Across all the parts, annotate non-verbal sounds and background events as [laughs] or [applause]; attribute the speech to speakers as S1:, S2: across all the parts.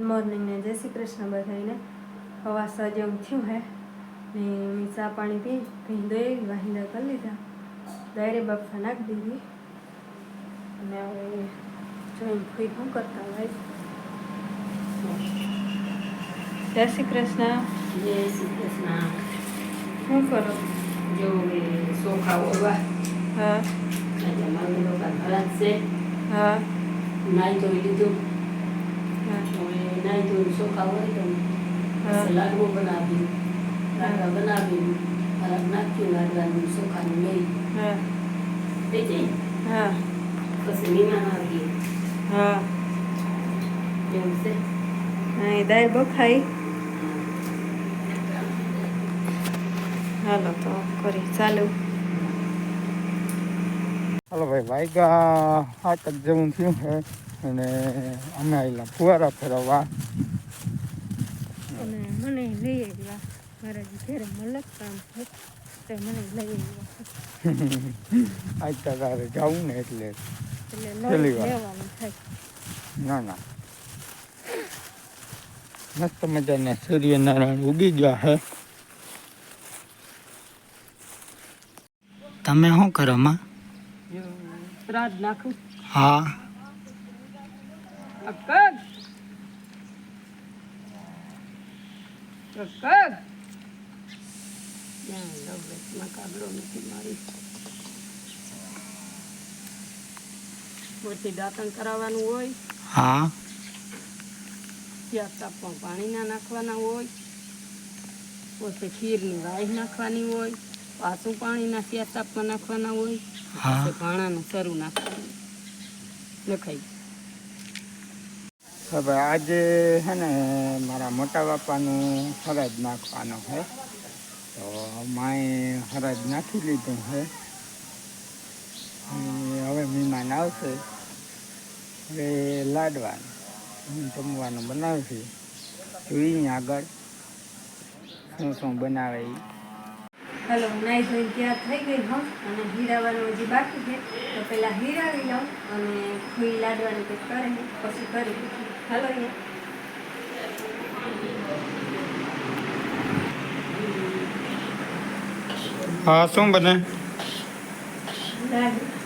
S1: Morning ને જય શ્રી કૃષ્ણ બધાને હવા સજમ થયું હે. ને મેં ચા પાણી પી ભીંદો દોઈ વાહિંદા કરી લીધા. દાયરે બાપા નાખી દીધી. અને હવે જોઈને ફૂઈ શું કરતા હોય. જય શ્રી કૃષ્ણ.
S2: જય શ્રી કૃષ્ણ.
S1: શું કરો?
S2: જો સોખા ઓરવા.
S1: હા.
S2: આજે મારું લોકો ઘરા છે
S1: હા.
S2: નાઈ ધોઈ લીધું. નાઈ ધોઈ ચોખા ઓરી દઉં
S1: હા.
S2: પછી લાડવો બનાવી લાડવા બનાવી ખરાબ નાખ્યું લાડવાનું ચોખાનું લઈ
S1: હા.
S2: પછી મહેમાન આવી
S1: હા.
S2: એવું છે?
S1: હા દાળ બખાઈ. હાલો તો કરી ચાલુ.
S3: હાલો ભાઈ વાયગા. હાથ જેવું થયું છે. અને અમે આવેલા ફુવારા ફેરવવા.
S1: અને મને લઈ આવ્યા. મારા જે મલક કામ છે તે મને લઈ આવ્યા.
S3: આજ તારે જવું ને એટલે
S1: એટલે
S3: વાર.
S1: લેવાનું થાય.
S3: ના ના. મસ્ત મજાના સૂર્યનારાયણ ઉગી ગયા છે. તમે શું કરો માં?
S2: શ્રાદ્ધ નાખું.
S3: હા.
S2: નથી મારી. મોટી દાંતણ કરાવવાનું હોય.
S3: હા.
S2: ત્યાં તાપમાં પાણીના નાખવાના હોય. પછી ખીરની વાય નાખવાની હોય. પાછું પાણીના ત્યાં તાપમાં નાખવાના હોય.
S3: હા.
S2: ભાણાનું સરું નાખવાનું. નખાઈ
S3: હવે આજે છે ને મારા મોટા બાપાનું હરજ નાખવાનો છે તો માએ હરજ નાખી લીધું છે હવે મહેમાન આવશે. હવે લાડવાનું જમવાનું બનાવશે જોઈએ આગળ શું શું બનાવે એ
S1: હાલો નાઈ ધોઈને તૈયાર થઈ ગઈ હોં અને હીરાવાનું હજી બાકી છે. તો પહેલાં હીરાવી લઉં અને ખુઈ લાડવાનું કંઈક કરે પછી કરી હલો અહીંયા.
S3: હા શું બને?
S1: લાડુ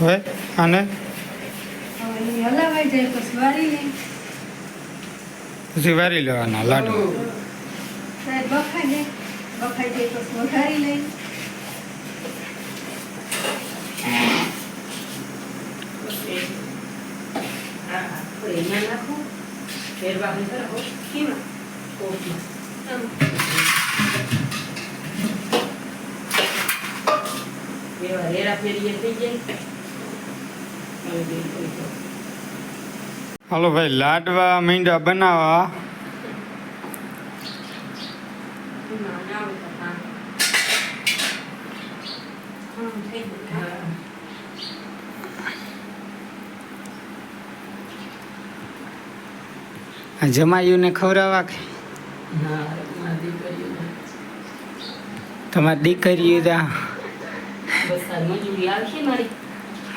S3: હવે આને
S1: પછી
S3: વારી લેવાના લાડુ.
S2: એવા રેડા ફેરીએ થઈ જાય.
S3: હાલો ભાઈ લાડવા મીંડા બનાવવા જમાયુને ખવડાવવા કે? તમારી દીકરીઓ તા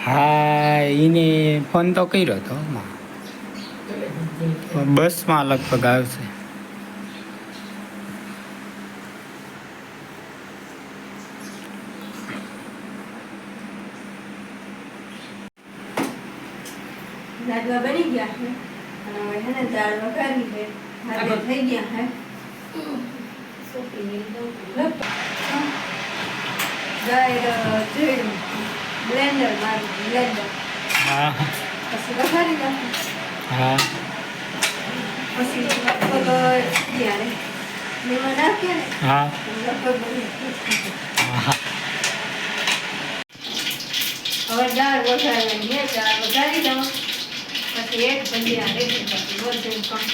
S3: હા એને ફોન તો કર્યો હતો બસમાં લગભગ આવશે.
S1: લાડવા બની ગયા છે. અને હવે છે ને દાળ વઘારી છે. હાથે થઈ ગયા છે.
S2: સોપી દઉં
S1: દાળ જોઈ બ્લેન્ડર મારું બ્લેન્ડર
S3: હા
S1: પછી વઘારી નાખું
S3: હા
S1: પછી લગભગ ત્યારે મહેમાન આવ્યા ને
S3: હા
S1: લગભગ હવે દાળ વઘારવાની દાળ વઘારી દઉં પછી એક ભજીયા રેડી પછી બધું કામ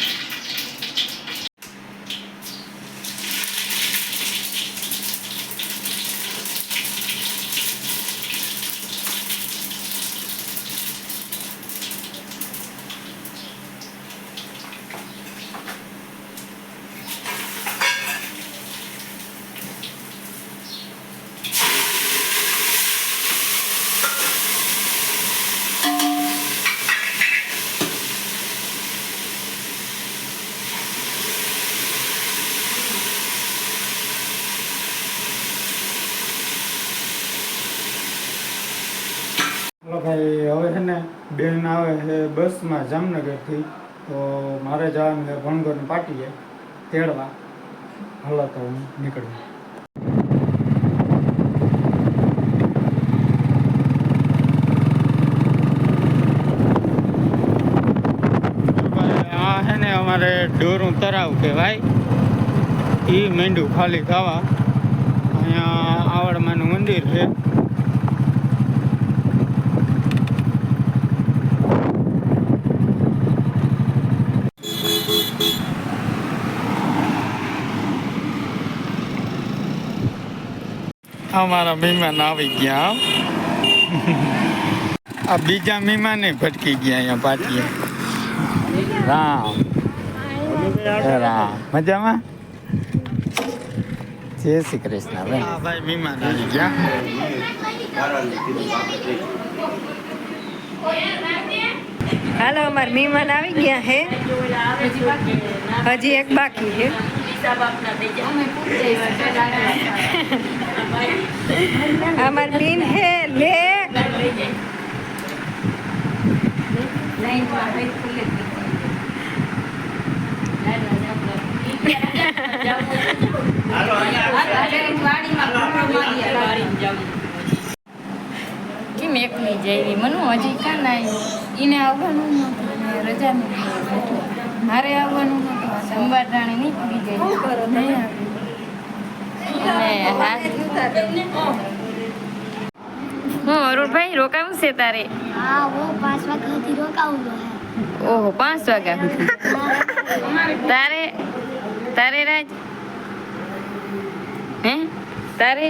S3: ને બેન આવે છે બસમાં જામનગરથી, તો મારે જવાનું છે ભણગરની પાટીએ, તેડવા. હલો તો હું નીકળું. આ છે ને અમારે ડોરું તરાવ કહેવાય. એ મીંડું ખાલી થવા અહીંયા આવડમાનું મંદિર છે. અમારા મહેમાન આવી ગયા આ બીજા મહેમાને ભટકી ગયા અહીંયા પાટીએ. રામ. રામ. મજામાં? જય શ્રી કૃષ્ણ હા ભાઈ મહેમાન આવી ગયા.
S1: હાલો અમારા મહેમાન આવી ગયા હે. હજી એક બાકી છે અમાર બીન હે લે
S4: કેમ એકલી જઈ મનુ હજી કાં ના એને આવવાનું રજા નથી મારે આવવાનું નહોતું સંભાર રાણી નીકળી ગઈ. નહીં હું અરુણભાઈ રોકાવું છે તારે? ઓહો પાંચ વાગ્યા તારે તારે રાજ? હે? તારે?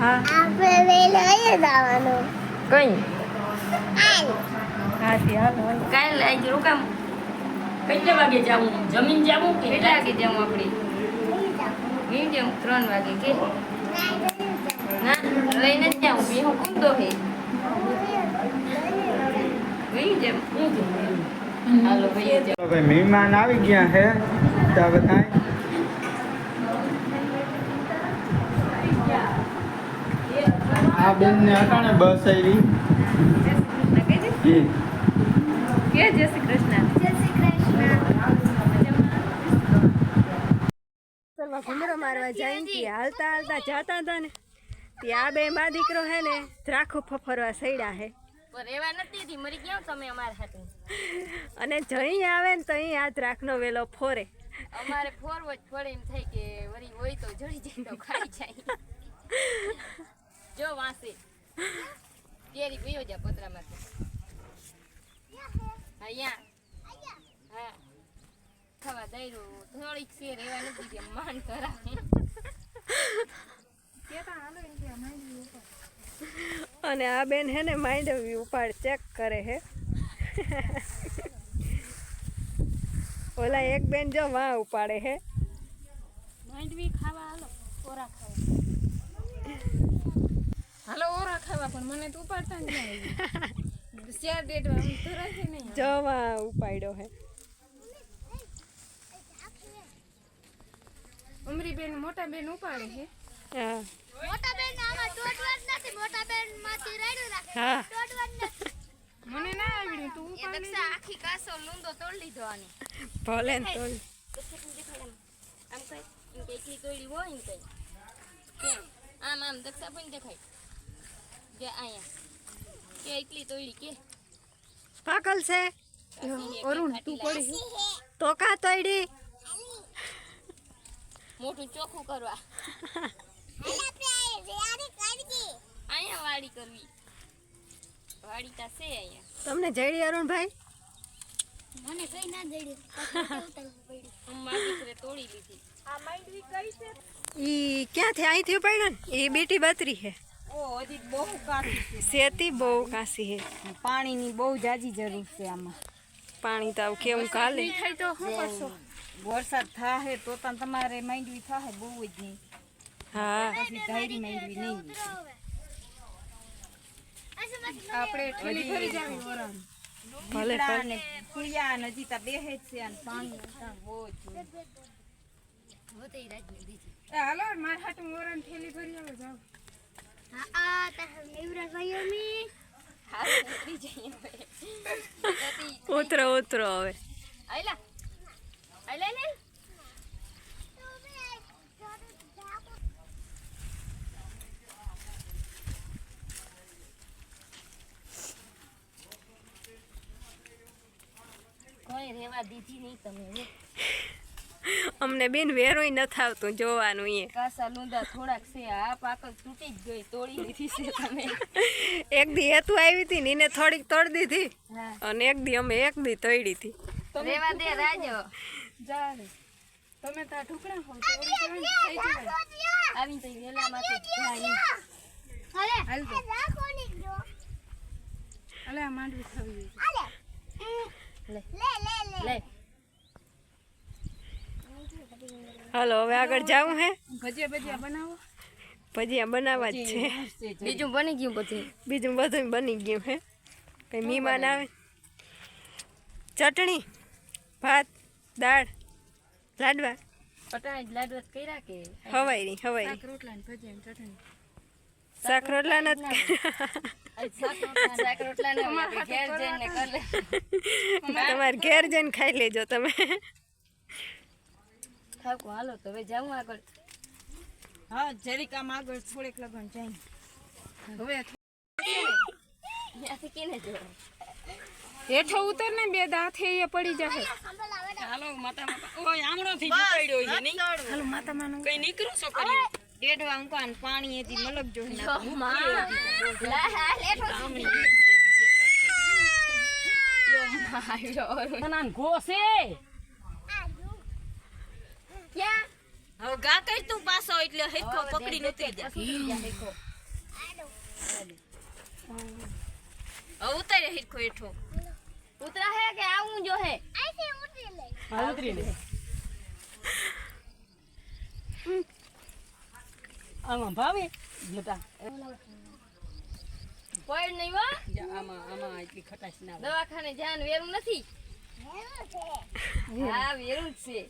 S1: હા
S5: આપણે વેલાએ જવાનું
S4: કઈ? કાલ રોકામ. કેટલા વાગે જવું? જમીન જવું કેટલા વાગે જવું આપણે? વી હું ત્રણ વાગે કે ના જ જાવું બેહું કૂદો હે.
S3: તો ભાઈ મહેમાન આવી ગયા છે ત્યાં બધા આ બેનને અટાણે બસ આવી
S1: કે જય શ્રી કૃષ્ણ? કરવા ઘુમરો મારવા જઈ હાલતા હાલતા જતા હતા ને. ત્યાં બે મા દીકરો હે ને દ્રાખો ફફરવા સૈડા હે.
S4: પર એવા નથી હતી મરી ગયા તમે અમારા હાથે
S1: અને જઈ આવે ને તો અહીં આ દ્રાખનો વેલો ફોરે.
S4: અમારે ફોરવો જ પડે એમ થાય કે વરી હોય તો જડી જાય તો ખાઈ જાય. જો વાંસે. કેરી પીયો જા પતરામાંથી. અહીંયા હા. ખાવા દઈરું. થોડીક શેર એવા નથી કે માન કરા
S1: અને આ બેન હે ને માંડવી ઉપાડ ચેક કરે હે. ઓલા એક બેન જો વાં ઉપાડે હે.
S4: માંડવી ખાવા હાલો ઓરા ખાવા. હાલો ઓરા ખાવા પણ મને તો ઉપાડતા જ નહીં. રાખે નહીં.
S1: જો વાં ઉપાડ્યો હે.
S4: ઉમરી બેન મોટા બેન ઉપાડે છે.
S1: હા.
S5: મોટા બેન આમાં ટોટવાર નથી મોટા બેનમાંથી રેડું રાખે.
S1: હા.
S4: મને ના આવડ્યું તું ઉપાડી આખી કાસો લૂંદો તોડ લીધો આને.
S1: ભલે ને તો
S4: આમ કઈ એમ કે એકલી તોડી હોય ને કઈ. આમ આમ દક્ષા પણ દેખાય. જે અહીંયા કે એટલી તોડી કે?
S1: પાકલ છે. અરુણ તું પડી. તો કા તોડી
S4: મોટું ચોખ્ખું કરવા. અહીંયા વાડી કરવી. વાડી તા છે અહીંયા.
S1: તમને જડી અરુણભાઈ?
S5: મને કઈ ના
S4: જડી મારી દીકરે તોડી લીધી.
S1: ઈ ક્યાંથી? અહીંથી ઉપાડ્યો ને? એ બેટી બતરી છે.
S6: ઓ બહુ કાચી છે.
S1: સેતી બહુ કાસી હે
S6: પાણીની બહુ જાજી જરૂર છે આમાં.
S1: પાણી તાવ કેવું કાલે.
S6: વરસાદ થાહે તો તમારે માંડવી થાહે બહુ જ નહીં.
S1: હા.
S6: પછી ધારી માંડવી નહીં.
S4: આપણે ઠેલી ભરી જાવી વરણ.
S1: ભલે ભલે.
S6: ફૂલિયા અને બેહે છે અને પાણી બહુ જ જોઈએ.
S4: એ હાલો મારા હાટું વરણ ઠેલી ભરી આવો જાવ
S5: આ તા એવરા ભાઈઓ મી.
S1: ઉતરો ઉતરો હવે
S4: આયલા આયલા ને કોઈ રેવા દીધી નહીં તમે હો.
S1: અમને બેન વેરોય નથી આવતું જોવાનું એ
S4: કાસા લૂંદા થોડાક છે. આ પાકલ તૂટી જ ગઈ તોડી લીધી છે તમે.
S1: એક દી હેતુ આવી હતી ને એને થોડીક તોડી દીધી અને એક દી અમે એક દી તોડી હતી.
S4: રેવા દે રાજો.
S1: તમે તા ટુકડા હો
S4: આવી તો વેલા માટે જાય
S5: અલે રાખો ની જો.
S1: અલે માંડવી થવી
S5: અલે
S4: લે.
S5: લે લે. લે
S4: લે
S1: હાલો હવે આગળ જાવું હે?
S6: ભજીયા ભજીયા બનાવો.
S1: ભજીયા બનાવવા જ છે.
S4: બીજું બની ગયું બધું?
S1: બીજું બધું બની ગયું હે. કઈ મહેમાન આવે? ચટણી ભાત દાળ લાડવા.
S4: પટાણા લાડવા કર્યા કે?
S1: હવાઈ હવાઈ
S6: રોટલા ભજીયા ચટણી.
S1: શાક રોટલા નથી
S4: શાક રોટલા ને આપણે ઘેર જઈને કર લે.
S1: તમારે ઘેર જઈને ખાઈ લેજો તમે.
S4: થાકો. હાલો તો હવે જાઉં આગળ.
S6: હા જરીક આમ આગળ થોડીક લગન જાય. હવે
S4: ત્યાંથી કેને જોવા
S6: હેઠો ઉતર ને બે દાથે એ પડી જશે
S4: હાલો માતા માતા. ઓય આમણો થી પડ્યો છે નહીં?
S6: હાલો માતા માનું
S4: કઈ નીકળો છો કરી
S6: ડેઢવા અંકાન પાણી એથી મલક જોઈ
S4: હવે ગા કઈ તું પાછો એટલે હેખો પકડી ઉતરી જા. હવે ઉતારે હેખો હેઠો. ઉતરા હે કે આવું જો હે?
S5: આઈથી ઉતરી લે.
S2: આમાં ભાવે? જતા
S4: કોઈ નહીં હો.
S2: આમાં આમાં એટલી ખટાશ ના
S4: દવાખાને ધ્યાન વેરું નથી. હા વેરું જ છે.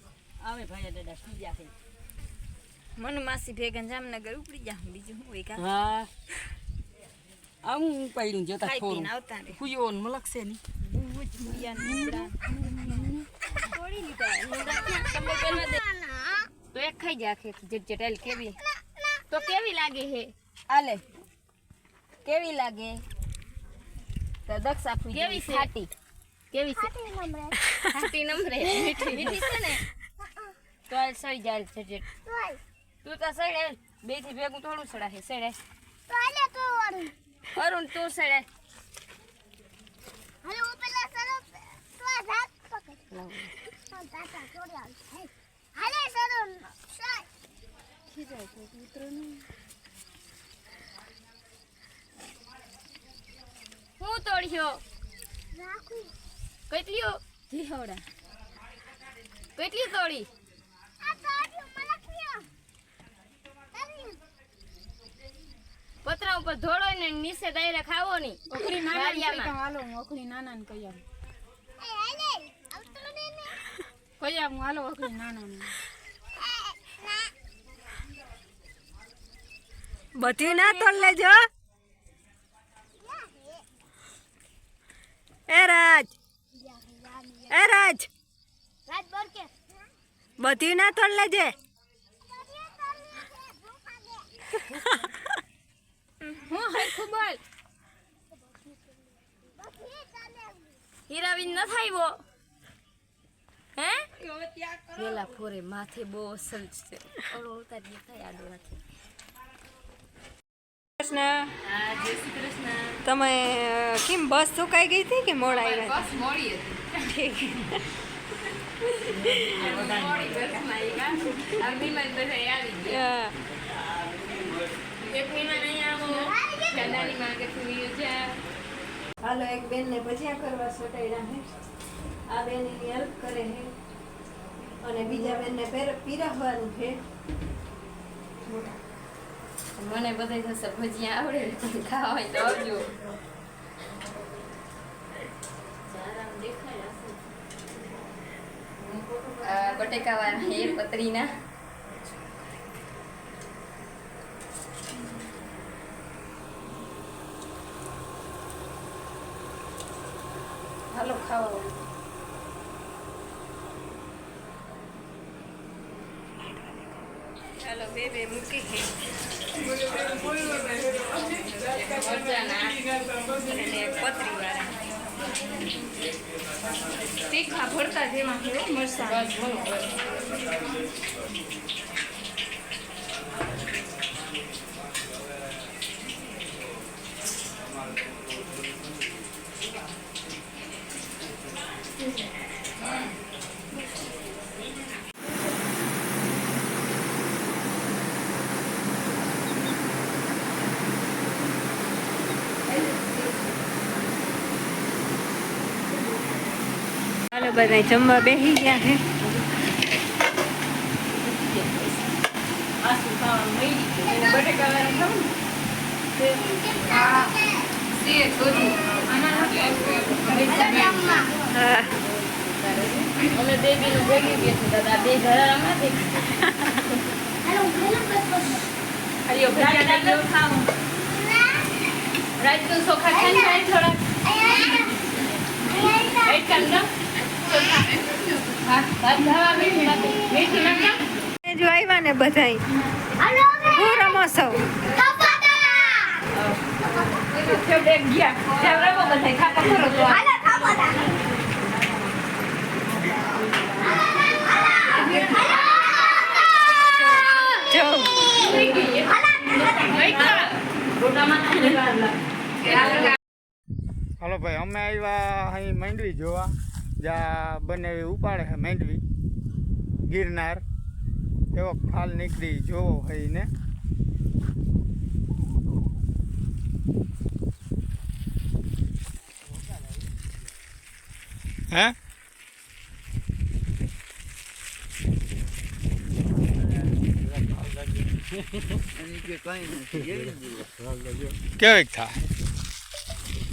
S2: આવે ભાઈ દાદા સી જાશે
S6: મન માસી ભેગા જામનગર ઉપડી જા બીજું હું હોય કા
S2: હા આવું પહેલું જોતા થોડું ફુયો ને. મલકશે ની
S4: તો એક ખાઈ જા ખેત જટ કેવી? તો કેવી લાગે હે?
S6: આલે કેવી લાગે?
S4: તો દક્ષ આપવી કેવી છે? ખાટી. કેવી છે? ખાટી નમરે. [laughs] મીઠી મીઠી છે ને? તો આ સડી જાય છે
S5: જે.
S4: તું તો સડે. બેથી ભેગું થોડું સડાશે સડે.
S5: તો આલે તો અરુણ
S4: અરુણ તું સડે.
S5: હાલો હું પેલા સરો તો આ હાથ પકડ તો તાતા છોડી આવ. હાલે સરો સાય
S4: હું તોડ્યો?
S5: રાખું.
S4: કેટલીઓ જીહોડા. કેટલી તોડી? પતરા ઉપર ધોળો ને નીચે દાયરે ખાવો ની
S6: ઓખડી નાના હાલો હું ઓખડી નાના ને કઈ આવું.
S5: એ હાલે આવતો ને ને
S6: કઈ આવું હાલો ઓખડી નાના ને
S5: ના
S1: બધું ના તો લેજો. એ રાજ. એ રાજ.
S5: રાજ બોલ કે.
S1: બધું ના તોડ લેજે.
S4: હું હરખું બોલ. હીરાબીન ન થાયવો હે? પેલા ફોરે માથે બહુ અસલ છે. ઓલો ઉતારી થાય આડો રાખી.
S1: કૃષ્ણ.
S4: હા જય શ્રી કૃષ્ણ.
S1: તમે કેમ બસ સુકાઈ ગઈ હતી કે મોડા આવ્યા?
S4: બસ મોડી હતી.
S1: ઠીક [laughs] હાલો, એક બેન ને ભજીયા કરવા સોટાડ્યા હે. આ બેન હેલ્પ કરે અને બીજા બેન ને પીરાવવાનું છે
S4: મને બધા થશે ભજીયા આવડે ખાવા હોય તો આવજો. બટેકા વાળા હે પતરીના.
S1: હાલો ખાવા ચાલો બે બે મૂકી પતરી. તીખા ભરતા જેમાં છે હો, બધા જમવા બેસી ગયા છે
S4: રાજતું ચોખા ખાઈ થોડા વેઇટ કર લો
S1: જો.
S5: હાલો
S3: ભાઈ અમે આવ્યા અહીં માંડવી જોવા. જ્યાં બંને ઉપાડે છે માંડવી. ગિરનાર. એવો ખાલ નીકળી જોવો હોય ને હે? કેવીક થાય?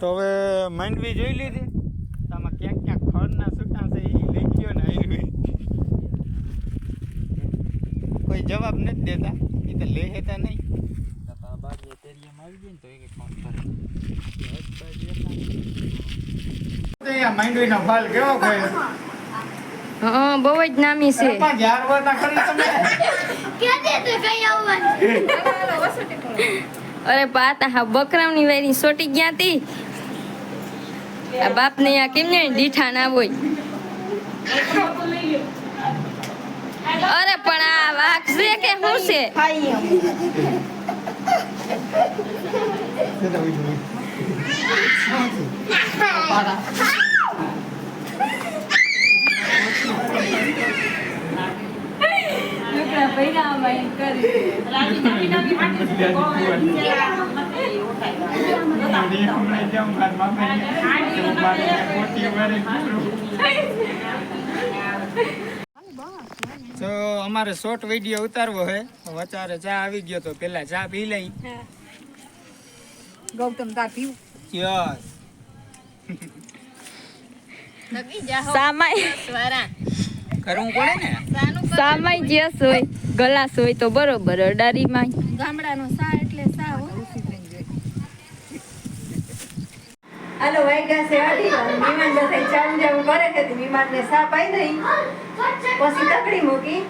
S3: તો હવે માંડવી જોઈ લીધી. આમાં ક્યાંક ક્યાંક ખડના છૂટા છે એ લઈ ગયો ને આવી કોઈ જવાબ નથી દેતા. એ તો લે હેતા નહીં. માંડવીનો ફાલ કેવો ગયો
S4: હા બહુ જ નામી છે.
S3: પણ જ્યાર વાતા ખરી તમે?
S5: કે દે તો કઈ આવવાનું
S4: અરે પાતા હા બકરામની વેરી સોટી ગયા તી આ બાપ ને આ કેમ ને દીઠા ના હોય? અરે પણ આ વાઘ છે કે શું છે? લુગડા કરી.
S3: તો અમારે શોર્ટ વીડિયો ઉતારવો હે. વચારે ચા આવી ગયો તો પેલા ચા પી લઈ.
S6: ગૌતમ તા પીવું?
S3: યસ.
S4: સામાય
S3: કરવું પડે ને?
S4: સામાય જ્યાં હોય ગલાસ હોય તો બરોબર અડારીમાં
S1: ગામડાનો સા એટલે સા હાલો વાગ્યા છે અઢી મહેમાન બધા ચામ જામ કરે છે તો મહેમાનને સા પાઈ દઈ પછી તકડી મૂકી.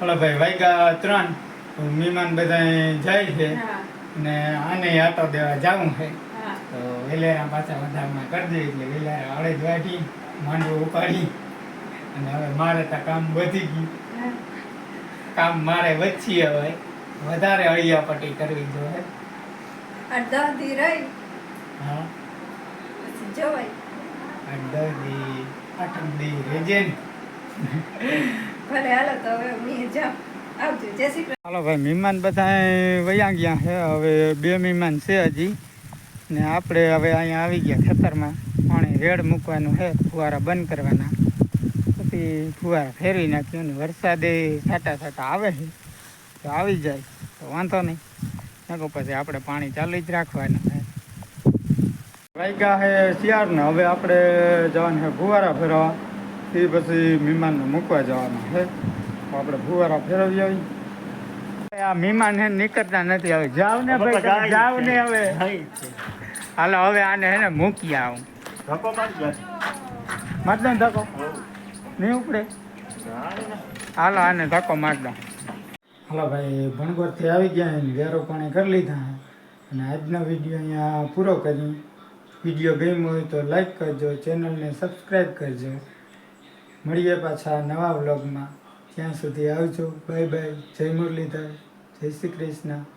S3: હલો ભાઈ વાગ્યા ત્રણ. વિમાન બધા જાય છે
S1: હા.
S3: ને આને આટો દેવા જાવું છે. તો વેલેરા પાછા વધારમાં કરી દે એટલે વેલેરા અડે જ વાટી માંડવો ઉપાડી. અને હવે મારે તો કામ વધી ગયું. કામ મારે વચ્ચી હવે. વધારે અળિયા પટ્ટી કરવી જોઈએ.
S1: દી રહી.
S3: હા.
S1: પછી જવાય.
S3: આઠ દી આઠમ દી રેજે
S1: ભલે હાલો તો હવે હું જાઉં
S6: આવજો. જય શ્રી કૃષ્ણ.
S3: હાલો ભાઈ મહેમાન બધા વયા ગયા છે. હવે બે મહેમાન છે હજી. ને આપણે હવે અહીંયા આવી ગયા ખેતરમાં. પાણી રેડ મૂકવાનું છે. ફુવારા બંધ કરવાના. પછી ફુવારા ફેરવી નાખ્યું ને વરસાદે છાટા છાટા આવે છે તો આવી જાય તો વાંધો નહીં. નકો પછી આપણે પાણી ચાલુ જ રાખવાનું છે. વાગ્યા હે શિયાળને હવે આપણે જવાનું છે ફુવારા ફેરવા. એ પછી મહેમાનને મૂકવા જવાના છે. તો આપણે ફુવારા ફેરવી આવી. આ મહેમાન હે નીકળતા નથી હવે. જાવ ને ભાઈ જાવ ને હવે. હાલો હવે આને હે ને મૂકી આવું. મારી મતલબ ધક્કો. નહીં ઉપડે? હાલો, આને ધક્કો માર દો.
S7: હાલો ભાઈ, ભણગોરથી આવી ગયા વેરો પાણી કરી લીધા અને આજનો વીડિયો અહીંયા પૂરો કરી વીડિયો ગમ્યો હોય તો લાઈક કરજો, ચેનલને સબસ્ક્રાઈબ કરજો. મળીએ પાછા નવા વ્લોગમાં. ત્યાં સુધી આવજો. Bye bye. જય મુરલીધર. જય શ્રી કૃષ્ણ.